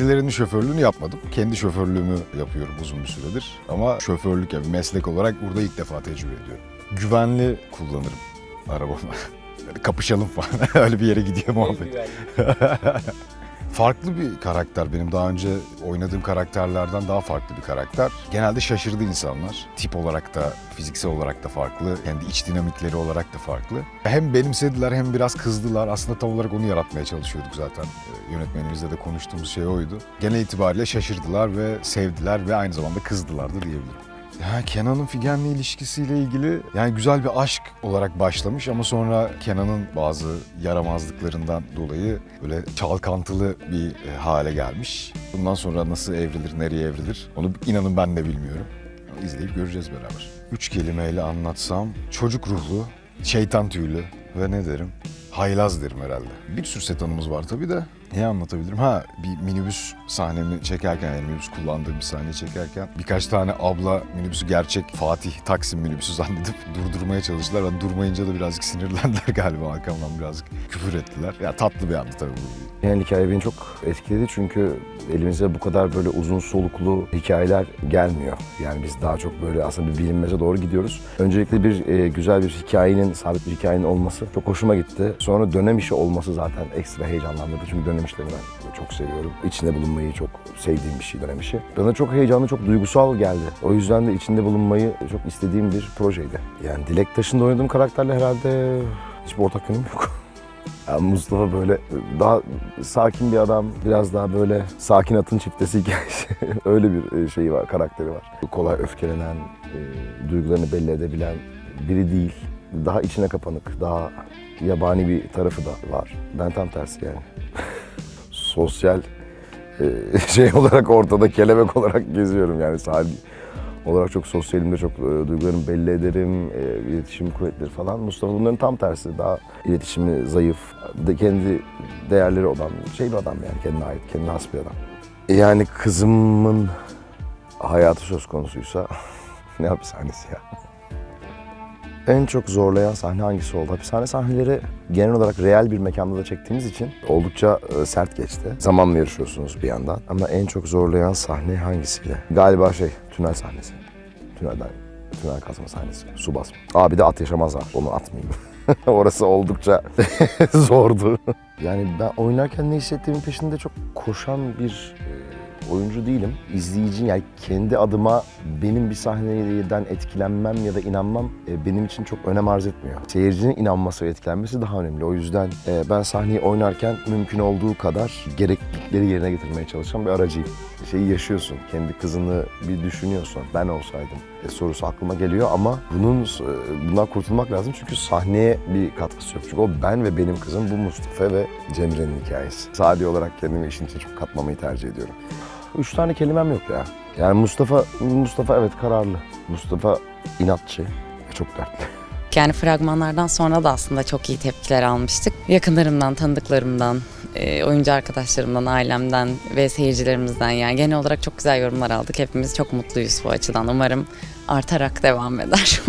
Birilerinin şoförlüğünü yapmadım. Kendi şoförlüğümü yapıyorum uzun bir süredir. Ama şoförlük yani meslek olarak burada ilk defa tecrübe ediyorum. Güvenli kullanırım arabamı. Kapışalım falan. Öyle bir yere gidiyor muhabbet. Farklı bir karakter benim. Daha önce oynadığım karakterlerden daha farklı bir karakter. Genelde şaşırdı insanlar. Tip olarak da, fiziksel olarak da farklı. Kendi iç dinamikleri olarak da farklı. Hem benimsediler hem biraz kızdılar. Aslında tam olarak onu yaratmaya çalışıyorduk zaten. Ee, Yönetmenimizle de konuştuğumuz şey oydu. Genel itibariyle şaşırdılar ve sevdiler ve aynı zamanda kızdılar da diyebilirim. Ya Kenan'ın Figen'le ilişkisiyle ilgili yani güzel bir aşk olarak başlamış ama sonra Kenan'ın bazı yaramazlıklarından dolayı böyle çalkantılı bir e, hale gelmiş. Bundan sonra nasıl evrilir, nereye evrilir onu inanın ben de bilmiyorum. Ama İzleyip göreceğiz beraber. Üç kelimeyle anlatsam çocuk ruhlu, şeytan tüylü ve ne derim? Haylaz derim herhalde. Bir sürü set anımız var tabii de. Ne anlatabilirim? Ha bir minibüs sahnemi çekerken yani minibüs kullandığım bir sahneyi çekerken birkaç tane abla minibüsü gerçek Fatih Taksim minibüsü zannedip durdurmaya çalıştılar. Ben durmayınca da birazcık sinirlendiler galiba arkamdan birazcık küfür ettiler. Ya tatlı bir andı tabii bu. Genel hikaye beni çok etkiledi çünkü elimize bu kadar böyle uzun soluklu hikayeler gelmiyor. Yani biz daha çok böyle aslında bir bilinmeze doğru gidiyoruz. Öncelikle bir e, güzel bir hikayenin, sabit bir hikayenin olması çok hoşuma gitti. Sonra dönem işi olması zaten ekstra heyecanlandırdı. Çünkü dönem işlerini ben çok seviyorum. İçinde bulunmayı çok sevdiğim bir şey dönem işi. Bana çok heyecanlı, çok duygusal geldi. O yüzden de içinde bulunmayı çok istediğim bir projeydi. Yani Dilek Taş'ında oynadığım karakterle herhalde hiçbir ortak yönüm yok. Yani Mustafa böyle daha sakin bir adam, biraz daha böyle sakin atın çiftesi hikayesi. Öyle bir şeyi var, karakteri var. Kolay öfkelenen, e, duygularını belli edebilen biri değil. Daha içine kapanık, daha yabani bir tarafı da var. Ben tam tersi yani. Sosyal e, şey olarak ortada kelebek olarak geziyorum yani sahil olarak çok sosyalimde çok e, duygularımı belli ederim, e, iletişim kuvvetleri falan. Mustafa bunların tam tersi. Daha iletişimi zayıf, de kendi değerleri olan şey bir adam yani kendine ait, kendine has bir adam. Yani kızımın hayatı söz konusuysa ne hapishanesi ya. En çok zorlayan sahne hangisi oldu? Hapishane sahneleri genel olarak real bir mekanda da çektiğimiz için oldukça e, sert geçti. Zamanla yarışıyorsunuz bir yandan. Ama en çok zorlayan sahne hangisiydi? Galiba şey, tünel sahnesi. Tünelden, tünel kazma sahnesi. Su basma. Aa bir de at yaşamaz var. Onu atmayayım. Orası oldukça zordu. Yani ben oynarken ne hissettiğimin peşinde çok koşan bir oyuncu değilim. İzleyici yani kendi adıma benim bir sahneden etkilenmem ya da inanmam e, benim için çok önem arz etmiyor. Seyircinin inanması ve etkilenmesi daha önemli. O yüzden e, ben sahneyi oynarken mümkün olduğu kadar gereklilikleri yerine getirmeye çalışan bir aracıyım. Şeyi yaşıyorsun, kendi kızını bir düşünüyorsun. Ben olsaydım e, sorusu aklıma geliyor ama bunun e, bundan kurtulmak lazım çünkü sahneye bir katkısı yok. Çünkü o ben ve benim kızım bu Mustafa ve Cemre'nin hikayesi. Sadi olarak kendimi işin içine çok katmamayı tercih ediyorum. Üç tane kelimem yok ya. Yani Mustafa, Mustafa evet kararlı. Mustafa inatçı ve çok dertli. Yani fragmanlardan sonra da aslında çok iyi tepkiler almıştık. Yakınlarımdan, tanıdıklarımdan, e, oyuncu arkadaşlarımdan, ailemden ve seyircilerimizden yani genel olarak çok güzel yorumlar aldık. Hepimiz çok mutluyuz bu açıdan. Umarım artarak devam eder.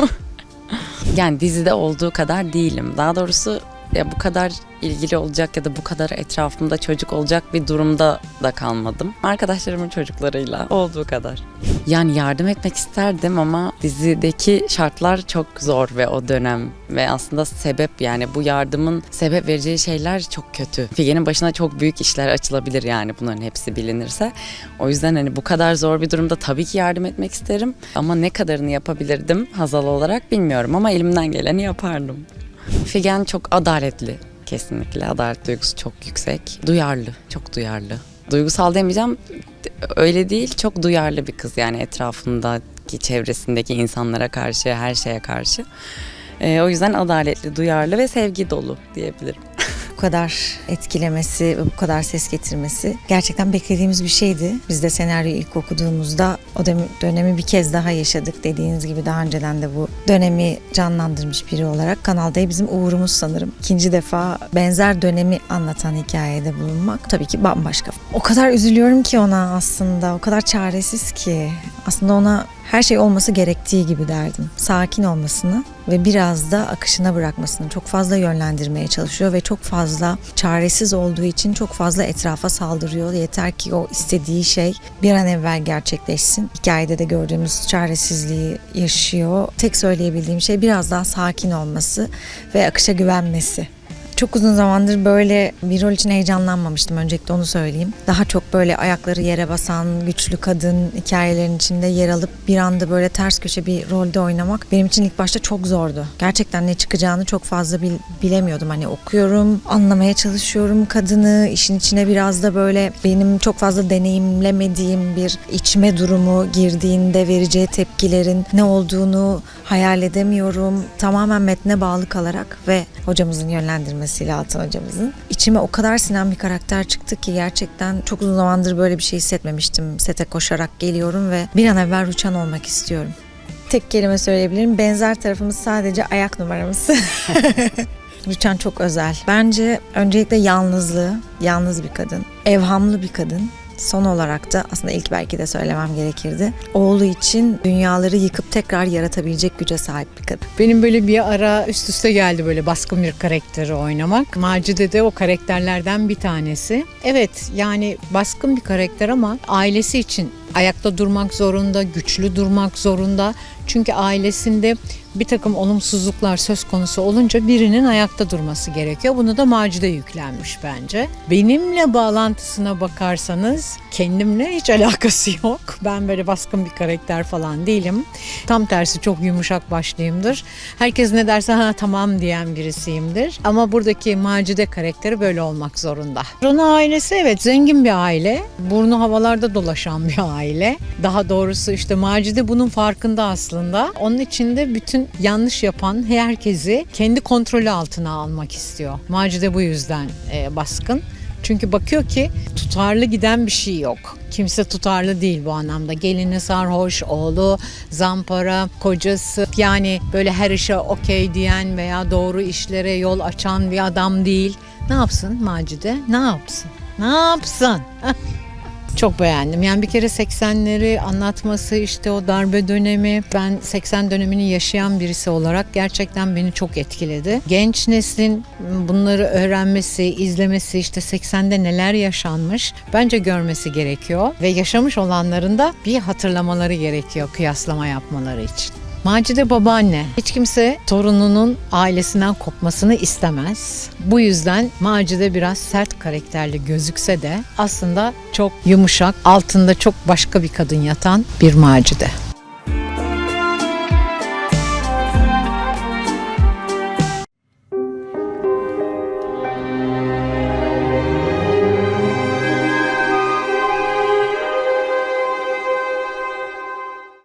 yani dizide olduğu kadar değilim. Daha doğrusu ya bu kadar ilgili olacak ya da bu kadar etrafımda çocuk olacak bir durumda da kalmadım. Arkadaşlarımın çocuklarıyla olduğu kadar. Yani yardım etmek isterdim ama dizideki şartlar çok zor ve o dönem ve aslında sebep yani bu yardımın sebep vereceği şeyler çok kötü. Figen'in başına çok büyük işler açılabilir yani bunların hepsi bilinirse. O yüzden hani bu kadar zor bir durumda tabii ki yardım etmek isterim ama ne kadarını yapabilirdim Hazal olarak bilmiyorum ama elimden geleni yapardım. Figen çok adaletli kesinlikle. Adalet duygusu çok yüksek. Duyarlı, çok duyarlı. Duygusal demeyeceğim. Öyle değil, çok duyarlı bir kız yani etrafındaki, çevresindeki insanlara karşı, her şeye karşı. Ee, o yüzden adaletli, duyarlı ve sevgi dolu diyebilirim. Kadar etkilemesi ve bu kadar ses getirmesi gerçekten beklediğimiz bir şeydi. Biz de senaryoyu ilk okuduğumuzda o dönem- dönemi bir kez daha yaşadık. Dediğiniz gibi daha önceden de bu dönemi canlandırmış biri olarak Kanal D bizim uğurumuz sanırım. İkinci defa benzer dönemi anlatan hikayede bulunmak tabii ki bambaşka. O kadar üzülüyorum ki ona aslında. O kadar çaresiz ki. Aslında ona her şey olması gerektiği gibi derdim. Sakin olmasını ve biraz da akışına bırakmasını çok fazla yönlendirmeye çalışıyor ve çok fazla çaresiz olduğu için çok fazla etrafa saldırıyor. Yeter ki o istediği şey bir an evvel gerçekleşsin. Hikayede de gördüğümüz çaresizliği yaşıyor. Tek söyleyebildiğim şey biraz daha sakin olması ve akışa güvenmesi. Çok uzun zamandır böyle bir rol için heyecanlanmamıştım. Öncelikle onu söyleyeyim. Daha çok böyle ayakları yere basan, güçlü kadın hikayelerin içinde yer alıp bir anda böyle ters köşe bir rolde oynamak benim için ilk başta çok zordu. Gerçekten ne çıkacağını çok fazla bil- bilemiyordum. Hani okuyorum, anlamaya çalışıyorum kadını. işin içine biraz da böyle benim çok fazla deneyimlemediğim bir içme durumu girdiğinde vereceği tepkilerin ne olduğunu hayal edemiyorum. Tamamen metne bağlı kalarak ve hocamızın yönlendirmesiyle Altın hocamızın. içime o kadar sinen bir karakter çıktı ki gerçekten çok uzun zamandır böyle bir şey hissetmemiştim. Sete koşarak geliyorum ve bir an evvel Ruçan olmak istiyorum. Tek kelime söyleyebilirim. Benzer tarafımız sadece ayak numaramız. Rüçhan çok özel. Bence öncelikle yalnızlığı, yalnız bir kadın, evhamlı bir kadın. Son olarak da aslında ilk belki de söylemem gerekirdi. Oğlu için dünyaları yıkıp tekrar yaratabilecek güce sahip bir kadın. Benim böyle bir ara üst üste geldi böyle baskın bir karakteri oynamak. Macide de o karakterlerden bir tanesi. Evet yani baskın bir karakter ama ailesi için ayakta durmak zorunda, güçlü durmak zorunda. Çünkü ailesinde bir takım olumsuzluklar söz konusu olunca birinin ayakta durması gerekiyor. Bunu da Macide yüklenmiş bence. Benimle bağlantısına bakarsanız kendimle hiç alakası yok. Ben böyle baskın bir karakter falan değilim. Tam tersi çok yumuşak başlıyımdır. Herkes ne derse ha tamam diyen birisiyimdir. Ama buradaki Macide karakteri böyle olmak zorunda. Rona ailesi evet zengin bir aile. Burnu havalarda dolaşan bir aile. Daha doğrusu işte Macide bunun farkında aslında. Onun içinde bütün yanlış yapan herkesi kendi kontrolü altına almak istiyor. Macide bu yüzden e, baskın. Çünkü bakıyor ki tutarlı giden bir şey yok. Kimse tutarlı değil bu anlamda. Gelini sarhoş, oğlu zampara, kocası yani böyle her işe okey diyen veya doğru işlere yol açan bir adam değil. Ne yapsın Macide? Ne yapsın? Ne yapsın? Çok beğendim. Yani bir kere 80'leri anlatması işte o darbe dönemi ben 80 dönemini yaşayan birisi olarak gerçekten beni çok etkiledi. Genç neslin bunları öğrenmesi, izlemesi işte 80'de neler yaşanmış bence görmesi gerekiyor ve yaşamış olanların da bir hatırlamaları gerekiyor kıyaslama yapmaları için. Macide babaanne. Hiç kimse torununun ailesinden kopmasını istemez. Bu yüzden Macide biraz sert karakterli gözükse de aslında çok yumuşak, altında çok başka bir kadın yatan bir Macide.